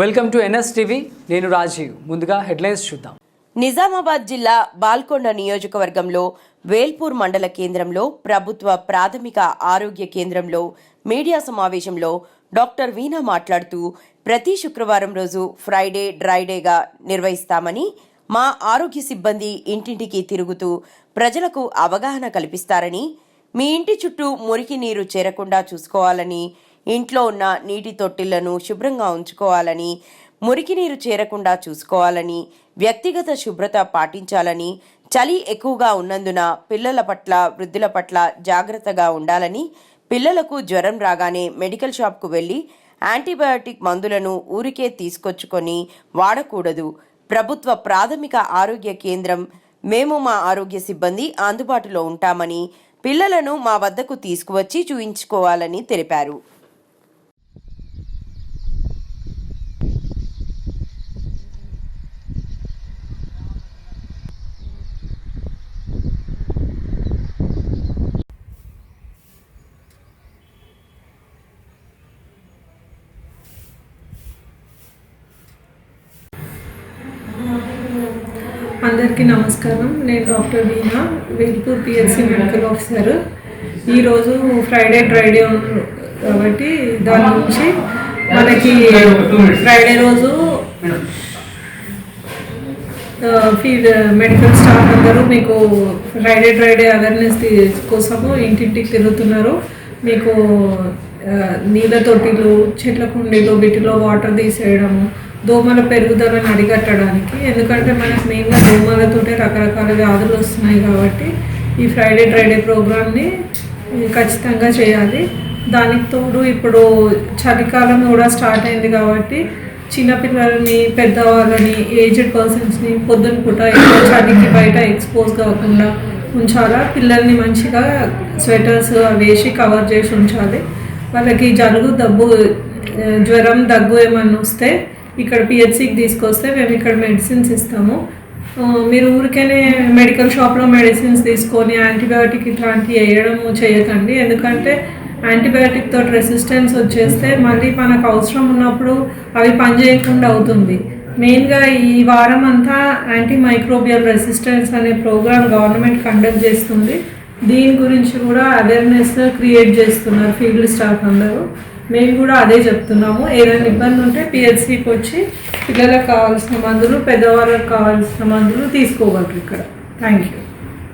Welcome to NS TV. నేను రాజీవ్. ముందుగా headlines చూద్దాం. నిజామాబాద్ జిల్లా బాల్కొండ నియోజకవర్గంలో వేల్పూర్ మండల కేంద్రంలో ప్రభుత్వ ప్రాథమిక ఆరోగ్య కేంద్రంలో మీడియా సమావేశంలో డాక్టర్ వీణా మాట్లాడుతూ ప్రతి శుక్రవారం రోజు ఫ్రైడే డ్రైడేగా నిర్వహిస్తామని మా ఆరోగ్య సిబ్బంది ఇంటింటికి తిరుగుతూ ప్రజలకు అవగాహన కల్పిస్తారని మీ ఇంటి చుట్టూ మురికి నీరు చేరకుండా చూసుకోవాలని ఇంట్లో ఉన్న నీటి తొట్టిలను శుభ్రంగా ఉంచుకోవాలని మురికి నీరు చేరకుండా చూసుకోవాలని వ్యక్తిగత శుభ్రత పాటించాలని చలి ఎక్కువగా ఉన్నందున పిల్లల పట్ల వృద్ధుల పట్ల జాగ్రత్తగా ఉండాలని పిల్లలకు జ్వరం రాగానే మెడికల్ షాప్కు వెళ్ళి యాంటీబయాటిక్ మందులను ఊరికే తీసుకొచ్చుకొని వాడకూడదు. ప్రభుత్వ ప్రాథమిక ఆరోగ్య కేంద్రం మేము మా ఆరోగ్య సిబ్బంది అందుబాటులో ఉంటామని పిల్లలను మా వద్దకు తీసుకువచ్చి చూయించుకోవాలని తెలిపారు. అందరికీ నమస్కారం. నేను doctor Veena Velpur PSC medical officer. ఈరోజు ఫ్రైడే డ్రైడే కాబట్టి దాని నుంచి మనకి ఫ్రైడే రోజు ఫీల్డ్ మెడికల్ స్టాఫ్ అందరూ మీకు ఫ్రైడే డ్రైడే అవేర్నెస్ కోసము ఇంటింటికి తిరుగుతున్నారు. మీకు నీళ్ళ తొట్టిలు చెట్ల కుండీలు వీటిలో వాటర్ తీసేయడము దోమల పెరుగుదలను అడిగట్టడానికి ఎందుకంటే మనకు మెయిన్గా దోమలతోటే రకరకాల వ్యాధులు వస్తున్నాయి కాబట్టి ఈ ఫ్రైడే డ్రైడే ప్రోగ్రామ్ని ఖచ్చితంగా చేయాలి. దానికి తోడు ఇప్పుడు చలికాలం కూడా స్టార్ట్ అయింది కాబట్టి చిన్నపిల్లలని పెద్దవాళ్ళని ఏజ్డ్ పర్సన్స్ని పొద్దున పూట ఎక్కువ చలికి బయట ఎక్స్పోజ్ కాకుండా ఉంచాలా. పిల్లల్ని మంచిగా స్వెటర్స్ వేసి కవర్ చేసి ఉంచాలి. వాళ్ళకి జలుబు దబ్బు జ్వరం దగ్గు ఏమన్నా వస్తే ఇక్కడ పిహెచ్సికి తీసుకొస్తే మేము ఇక్కడ మెడిసిన్స్ ఇస్తాము. మీరు ఊరికేనే మెడికల్ షాప్లో మెడిసిన్స్ తీసుకొని యాంటీబయాటిక్ ఇట్లాంటివి వేయడం చేయకండి. ఎందుకంటే యాంటీబయాటిక్ తోటి రెసిస్టెన్స్ వచ్చేస్తే మళ్ళీ మనకు అవసరం ఉన్నప్పుడు అవి పనిచేయకుండా అవుతుంది. మెయిన్గా ఈ వారం అంతా యాంటీ మైక్రోబియల్ రెసిస్టెన్స్ అనే ప్రోగ్రామ్ గవర్నమెంట్ కండక్ట్ చేస్తుంది. దీని గురించి కూడా అవేర్నెస్ క్రియేట్ చేస్తున్నారు ఫీల్డ్ స్టాఫ్ అందరూ. మేము కూడా అదే చెప్తున్నాము. ఏదైనా ఇబ్బంది ఉంటే పిహెచ్సికి వచ్చి పిల్లలకు కావాల్సిన మందులు పెద్దవాళ్ళకి కావాల్సిన మందులు తీసుకోగలరు ఇక్కడ. Thank you